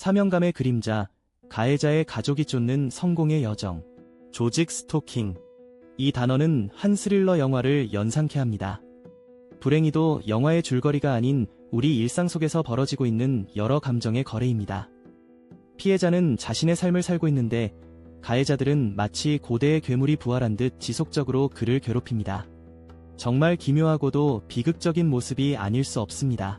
사명감의 그림자, 가해자의 가족이 쫓는 성공의 여정, 조직 스토킹. 이 단어는 한 스릴러 영화를 연상케 합니다. 불행히도 영화의 줄거리가 아닌 우리 일상 속에서 벌어지고 있는 여러 감정의 거래입니다. 피해자는 자신의 삶을 살고 있는데 가해자들은 마치 고대의 괴물이 부활한 듯 지속적으로 그를 괴롭힙니다. 정말 기묘하고도 비극적인 모습이 아닐 수 없습니다.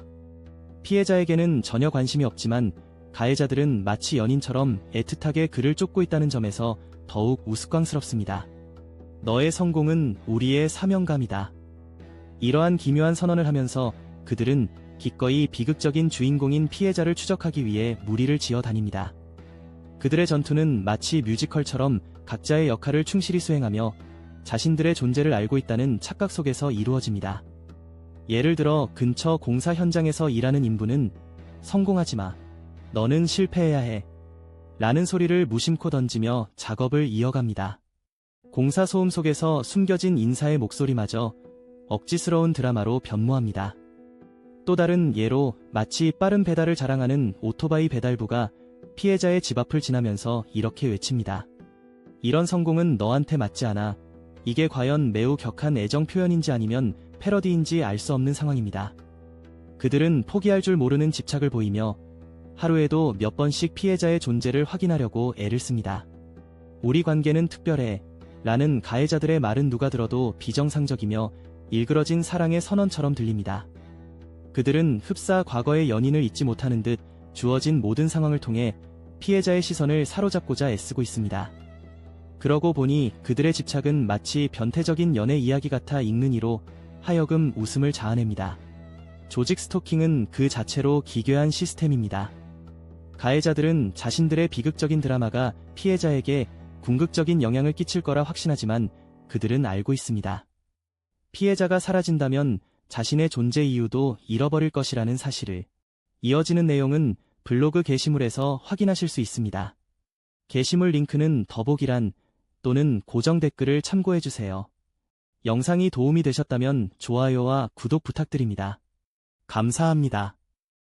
피해자에게는 전혀 관심이 없지만 가해자들은 마치 연인처럼 애틋하게 그를 쫓고 있다는 점에서 더욱 우스꽝스럽습니다. 너의 성공은 우리의 사명감이다. 이러한 기묘한 선언을 하면서 그들은 기꺼이 비극적인 주인공인 피해자를 추적하기 위해 무리를 지어 다닙니다. 그들의 전투는 마치 뮤지컬처럼 각자의 역할을 충실히 수행하며 자신들의 존재를 알고 있다는 착각 속에서 이루어집니다. 예를 들어 근처 공사 현장에서 일하는 인부는 성공하지 마. 너는 실패해야 해. 라는 소리를 무심코 던지며 작업을 이어갑니다. 공사 소음 속에서 숨겨진 인사의 목소리마저 억지스러운 드라마로 변모합니다. 또 다른 예로 마치 빠른 배달을 자랑하는 오토바이 배달부가 피해자의 집 앞을 지나면서 이렇게 외칩니다. 이런 성공은 너한테 맞지 않아. 이게 과연 매우 격한 애정 표현인지 아니면 패러디인지 알 수 없는 상황입니다. 그들은 포기할 줄 모르는 집착을 보이며 하루에도 몇 번씩 피해자의 존재를 확인하려고 애를 씁니다. 우리 관계는 특별해. 라는 가해자들의 말은 누가 들어도 비정상적이며 일그러진 사랑의 선언처럼 들립니다. 그들은 흡사 과거의 연인을 잊지 못하는 듯 주어진 모든 상황을 통해 피해자의 시선을 사로잡고자 애쓰고 있습니다. 그러고 보니 그들의 집착은 마치 변태적인 연애 이야기 같아 읽는 이로 하여금 웃음을 자아냅니다. 조직 스토킹은 그 자체로 기괴한 시스템입니다. 가해자들은 자신들의 비극적인 드라마가 피해자에게 궁극적인 영향을 끼칠 거라 확신하지만 그들은 알고 있습니다. 피해자가 사라진다면 자신의 존재 이유도 잃어버릴 것이라는 사실을. 이어지는 내용은 블로그 게시물에서 확인하실 수 있습니다. 게시물 링크는 더보기란 또는 고정 댓글을 참고해주세요. 영상이 도움이 되셨다면 좋아요와 구독 부탁드립니다. 감사합니다.